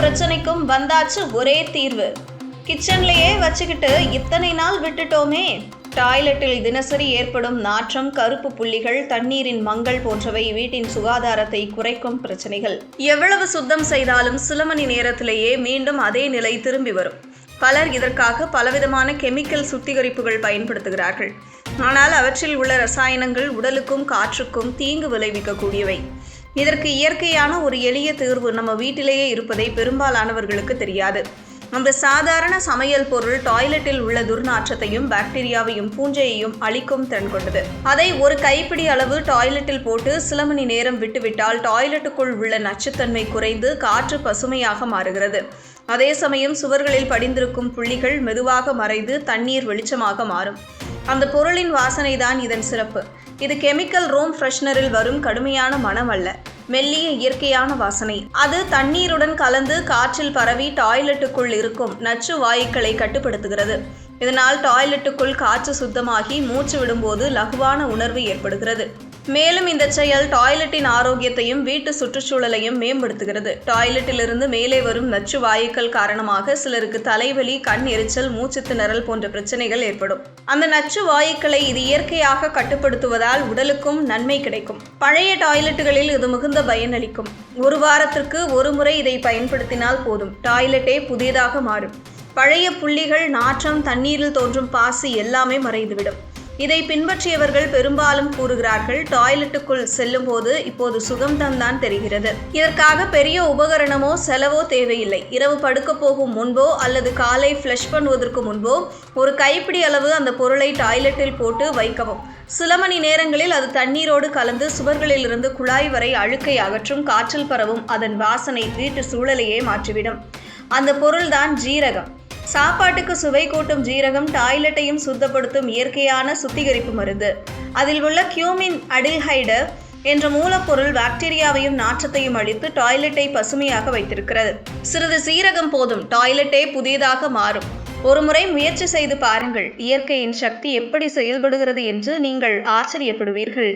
பிரச்சனைக்கும் வந்தாச்சு ஒரே தீர்வு. கிச்சன்லயே வச்சுக்கிட்டு இத்தனை நாள் விட்டுட்டோமே. டாய்லெட்டில் தினசரி ஏற்படும் நாற்றம் கருப்பு புள்ளிகள் தண்ணீரின் மங்கள் போன்றவை வீட்டின் சுகாதாரத்தை குறைக்கும் பிரச்சனைகள். எவ்வளவு சுத்தம் செய்தாலும் சில மணி நேரத்திலேயே மீண்டும் அதே நிலை திரும்பி வரும். பலர் இதற்காக பலவிதமான கெமிக்கல் சுத்திகரிப்புகள் பயன்படுத்துகிறார்கள். ஆனால் அவற்றில் உள்ள ரசாயனங்கள் உடலுக்கும் காற்றுக்கும் தீங்கு விளைவிக்கக்கூடியவை. இதற்கு இயற்கையான ஒரு எளிய தீர்வு நம்ம வீட்டிலேயே இருப்பதை பெரும்பாலானவர்களுக்கு தெரியாது. அந்த சாதாரண சமையல் பொருள் டாய்லெட்டில் உள்ள துர்நாற்றத்தையும் பாக்டீரியாவையும் பூஞ்சையையும் அழிக்கும் திறன் கொண்டது. அதை ஒரு கைப்பிடி அளவு டாய்லெட்டில் போட்டு சில மணி நேரம் விட்டுவிட்டால் டாய்லெட்டுக்குள் உள்ள நச்சுத்தன்மை குறைந்து காற்று பசுமையாக மாறுகிறது. அதே சமயம் சுவர்களில் படிந்திருக்கும் புள்ளிகள் மெதுவாக மறைந்து தண்ணீர் வெளிச்சமாக மாறும். அந்த பொருளின் வாசனை தான் இதன் சிறப்பு. இது கெமிக்கல் ரூம் ஃப்ரெஷ்னரில் வரும் கடுமையான மனம் அல்ல மெல்லிய இயற்கையான வாசனை. அது தண்ணீருடன் கலந்து காற்றில் பரவி டாய்லெட்டுக்குள் இருக்கும் நச்சு வாயுக்களை கட்டுப்படுத்துகிறது. இதனால் டாய்லெட்டுக்குள் காற்று சுத்தமாகி மூச்சு விடும்போது லகுவான உணர்வு ஏற்படுகிறது. மேலும் இந்த செயல் டாய்லெட்டின் ஆரோக்கியத்தையும் வீட்டு சுற்றுச்சூழலையும் மேம்படுத்துகிறது. டாய்லெட்டிலிருந்து மேலே வரும் நச்சு வாயுக்கள் காரணமாக சிலருக்கு தலைவலி கண் எரிச்சல் மூச்சு திணறல் போன்ற பிரச்சனைகள் ஏற்படும். அந்த நச்சு வாயுக்களை இது இயற்கையாக கட்டுப்படுத்துவதால் உடலுக்கும் நன்மை கிடைக்கும். பழைய டாய்லெட்டுகளில் இது மிகுந்த பயனளிக்கும் ஒரு வாரத்திற்கு ஒரு முறை இதை பயன்படுத்தினால் போதும். டாய்லெட்டே புதியதாக மாறும். பழைய புள்ளிகள் நாற்றம் தண்ணீரில் தோன்றும் பாசி எல்லாமே மறைந்துவிடும். இதை பின்பற்றியவர்கள் பெரும்பாலும் கூறுகிறார்கள் டாய்லெட்டுக்குள் செல்லும் போது இப்போது சுகம்தான் தான் தெரிகிறது. இதற்காக பெரிய உபகரணமோ செலவோ தேவையில்லை. இரவு படுக்க போகும் முன்போ அல்லது காலை ஃப்ளஷ் பண்ணுவதற்கு முன்போ ஒரு கைப்பிடி அளவு அந்த பொருளை டாய்லெட்டில் போட்டு வைக்கவும். சில மணி நேரங்களில் அது தண்ணீரோடு கலந்து சுவர்களிலிருந்து குழாய் வரை அழுக்கை அகற்றும் காற்றில் பரவும் அதன் வாசனை வீட்டு சூழலையே மாற்றிவிடும். அந்த பொருள்தான் ஜீரகம். சாப்பாட்டுக்கு சுவை கூட்டும் ஜீரகம் டாய்லெட்டையும் சுத்தப்படுத்தும் இயற்கையான சுத்திகரிப்பு மருந்து. அதில் உள்ள கியூமின் அடில்ஹைடு என்ற மூலப்பொருள் பாக்டீரியாவையும் நாற்றத்தையும் அழித்து டாய்லெட்டை பசுமையாக வைத்திருக்கிறது. சிறிது சீரகம் போதும் டாய்லெட்டே புதியதாக மாறும். ஒருமுறை முயற்சி செய்து பாருங்கள் இயற்கையின் சக்தி எப்படி செயல்படுகிறது என்று நீங்கள் ஆச்சரியப்படுவீர்கள்.